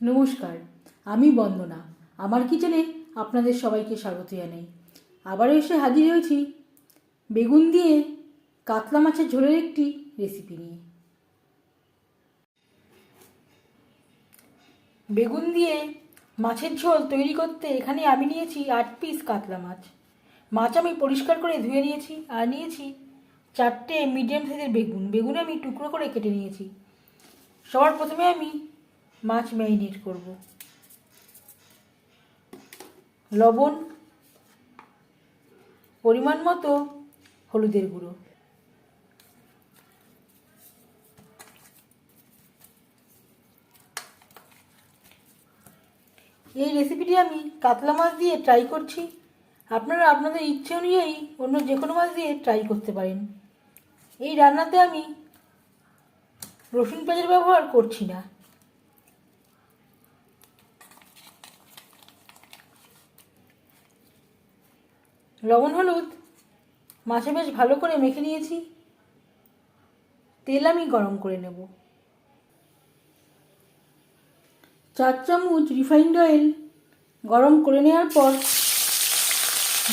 নমস্কার, আমি বন্দনা। আমার কিচেনে আপনাদের সবাইকে স্বাগত জানাই। আবারও এসে হাজির হয়েছি বেগুন দিয়ে কাতলা মাছের ঝোলের একটি রেসিপি নিয়ে। বেগুন দিয়ে মাছের ঝোল তৈরি করতে এখানে আমি নিয়েছি আট পিস কাতলা মাছ। মাছ আমি পরিষ্কার করে ধুয়ে নিয়েছি আর নিয়েছি চারটে মিডিয়াম সাইজের বেগুন। বেগুন আমি টুকরো করে কেটে নিয়েছি। সবার প্রথমে আমি মাছ ম্যারিনেট করব। লবণ, পরিমাণ মতো হলুদের গুঁড়ো। এই রেসিপিটি আমি কাতলা মাছ দিয়ে ট্রাই করছি। আপনারা আপনাদের ইচ্ছে অনুযায়ী অন্য যে কোনো মাছ দিয়ে ট্রাই করতে পারেন। এই রান্নাতে আমি রসুন পেঁয়াজের ব্যবহার করছি না। লবণ, হলুদ, মাছে বেশ ভালো করে মেখে নিয়েছি। তেল আমি গরম করে নেব। চার চামচ রিফাইন্ড অয়েল গরম করে নেওয়ার পর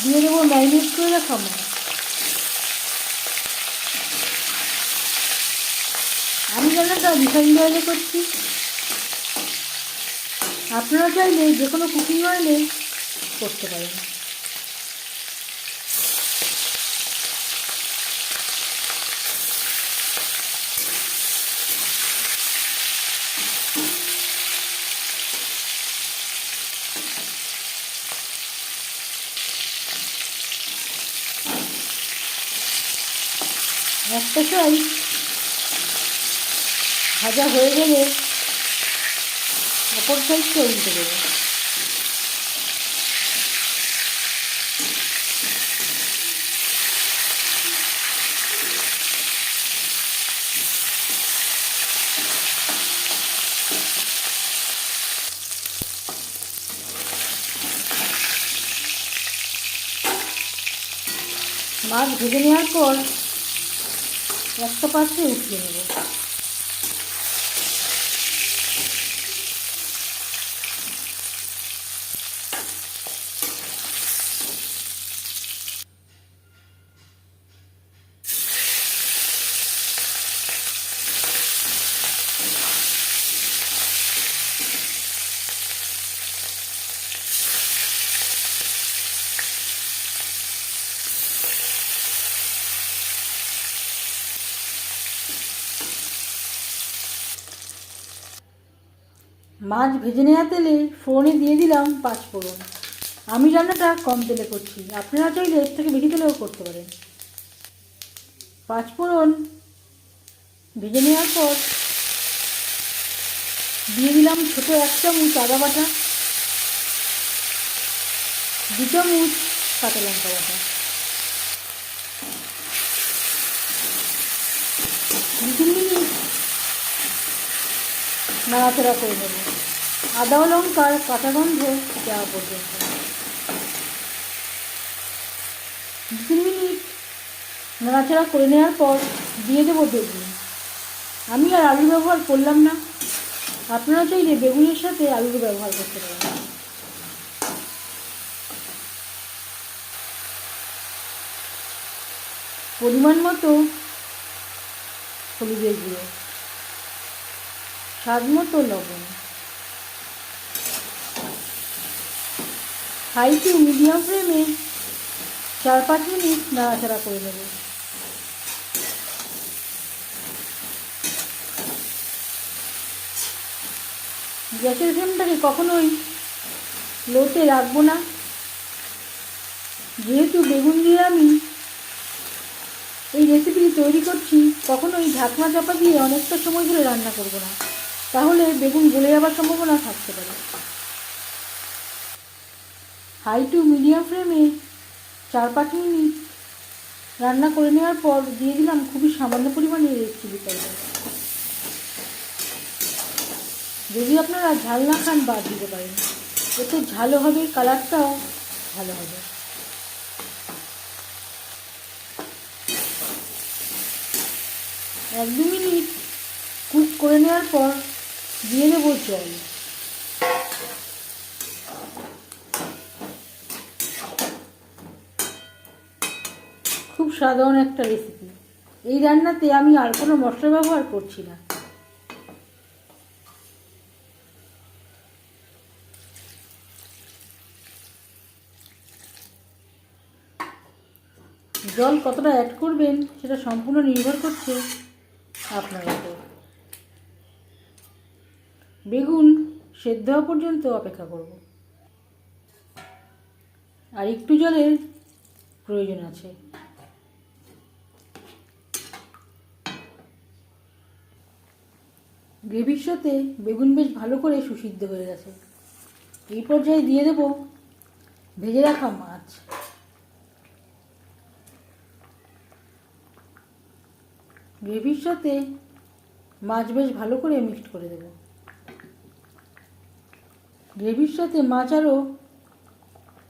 দিয়ে দেবো ম্যারিনেট করে রাখা মাছ আমি রান্নাটা রিফাইন্ড অয়েলে করছি। আপনারা চাইলে যে কোনো কুকিং অয়েলে করতে পারেন। একটা সাইজ ভাজা হয়ে গেলে অপর সাইডটা উল্টে দেবো। মাছ ভেজে নেওয়ার পর একটা পাত্রে উঠিয়ে নেব মাছ ভেজে নেওয়া তেলে ফোড়নে দিয়ে দিলাম পাঁচ ফোড়ন। আমি রান্নাটা কম তেলে করছি। আপনারা চাইলে এর থেকে বেশি তেলেও করতে পারেন। পাঁচ ফোড়ন ভেজে নেওয়ার পর দিয়ে দিলাম ছোটো এক চামচ আদা বাটা, দু চামচ কাঁচা লঙ্কা বাটা। দু তিন মিনিট নাড়াচাড়া করে নেব। আদা লঙ্কার কাঁচা গন্ধ যাওয়া পর্যন্ত। দু মিনিট নাড়াচাড়া করে নেওয়ার পর দিয়ে দেবো বেগুন। আমি আর আলু ব্যবহার করলাম না। আপনারা চাইলে বেগুনের সাথে আলুর ব্যবহার করতে পারেন। পরিমাণ মতো হলুদের গুঁড়ো। স্বাদ মতো লবণ। হাই টু মিডিয়াম ফ্লেমে চার পাঁচ মিনিট নাড়াচাড়া করে নেব। গ্যাসের ফ্লেমটাকে কখনোই লোতে রাখব না। যেহেতু বেগুন দিয়ে আমি এই রেসিপিটি তৈরি করছি, কখনোই ঢাকনা চাপা দিয়ে অনেকটা সময় ধরে রান্না করব না। তাহলে বেগুন গলে যাওয়ার সম্ভাবনা থাকতে পারে। হাই টু মিডিয়াম ফ্লেমে চার পাঁচ মিনিট রান্না করে নেওয়ার পর দিয়ে দিলাম খুবই সামান্য পরিমাণে রেড চিলি পাউডার যদি আপনারা ঝাল না খান, বাদ দিতে পারেন। এতে ঝালও হবে, কালারটাও ভালো হবে। এক দু মিনিট কুক করে নেওয়ার পর দিয়ে দেবো জল। খুব সাধারণ একটা রেসিপি এই রান্নাতে আমি আর কোনো মশলা ব্যবহার করছি না। জল কতটা অ্যাড করবেন, সেটা সম্পূর্ণ নির্ভর করছে আপনার উপর। বেগুন সেদ্ধ হওয়া পর্যন্ত অপেক্ষা করব। আর একটু জলের প্রয়োজন আছে। গ্রেভির সাথে বেগুন বেশ ভালো করে সুসিদ্ধ হয়ে গেছে। এই পর্যায়ে দিয়ে দেব ভেজে রাখা মাছ। গ্রেভির সাথে মাছ বেশ ভালো করে মিক্সড করে দেব। গ্রেভির সাথে মাছ আরও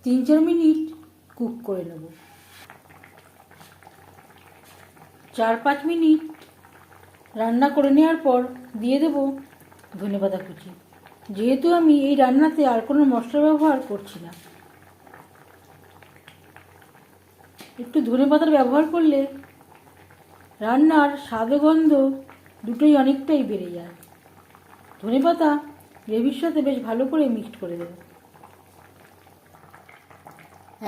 তিন চার মিনিট কুক করে নেব। চার পাঁচ মিনিট রান্না করে নেওয়ার পর দিয়ে দেব ধনেপাতা কুচি। যেহেতু আমি এই রান্নাতে আর কোনো মশলা ব্যবহার করছি না। একটু ধনেপাতার ব্যবহার করলে রান্নার স্বাদ গন্ধ দুটোই অনেকটাই বেড়ে যায়। ধনেপাতা গ্রেভির সাথে বেশ ভালো করে মিক্সড করে দেবো।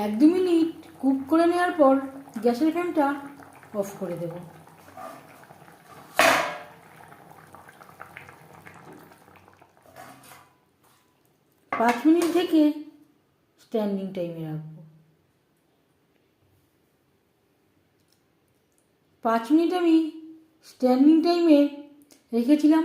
এক দু মিনিট কুক করে নেওয়ার পর গ্যাসের ফ্লেমটা অফ করে দেব। পাঁচ মিনিট থেকে স্ট্যান্ডিং টাইমে রাখব। পাঁচ মিনিট আমি স্ট্যান্ডিং টাইমে রেখেছিলাম